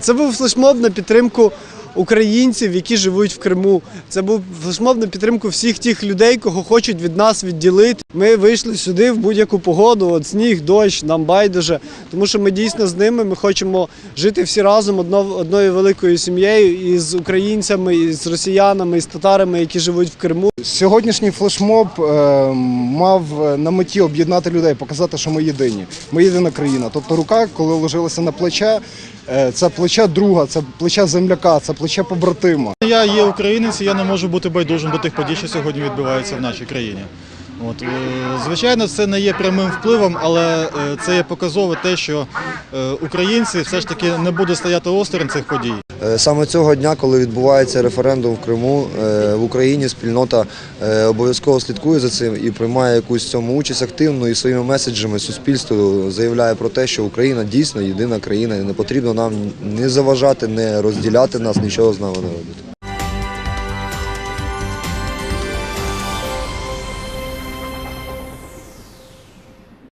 Це був флешмоб на підтримку українців, які живуть в Криму. Це був флешмоб на підтримку всіх тих людей, кого хочуть від нас відділити. Ми вийшли сюди в будь-яку погоду, от сніг, дощ, нам байдуже. Тому що ми дійсно з ними. Ми хочемо жити всі разом одно, одною великою сім'єю і з українцями, і з росіянами, і з татарами, які живуть в Криму. Сьогоднішній флешмоб е, мав на меті об'єднати людей, показати, що ми єдині. Ми єдина країна. Тобто рука, коли ложилася на плече, е, це плече друга, це плече земляка, це плече побратима. Я є українець, я не можу бути байдужим до тих подій, що сьогодні відбуваються в нашій країні. От, е, звичайно, це не є прямим впливом, але е, це є показове те, що е, українці все ж таки не будуть стояти осторонь цих подій. Саме цього дня, коли відбувається референдум в Криму, в Україні спільнота обов'язково слідкує за цим і приймає якусь в цьому участь активно і своїми меседжами суспільству заявляє про те, що Україна дійсно єдина країна, і не потрібно нам не заважати, не розділяти нас, нічого з нами не робити.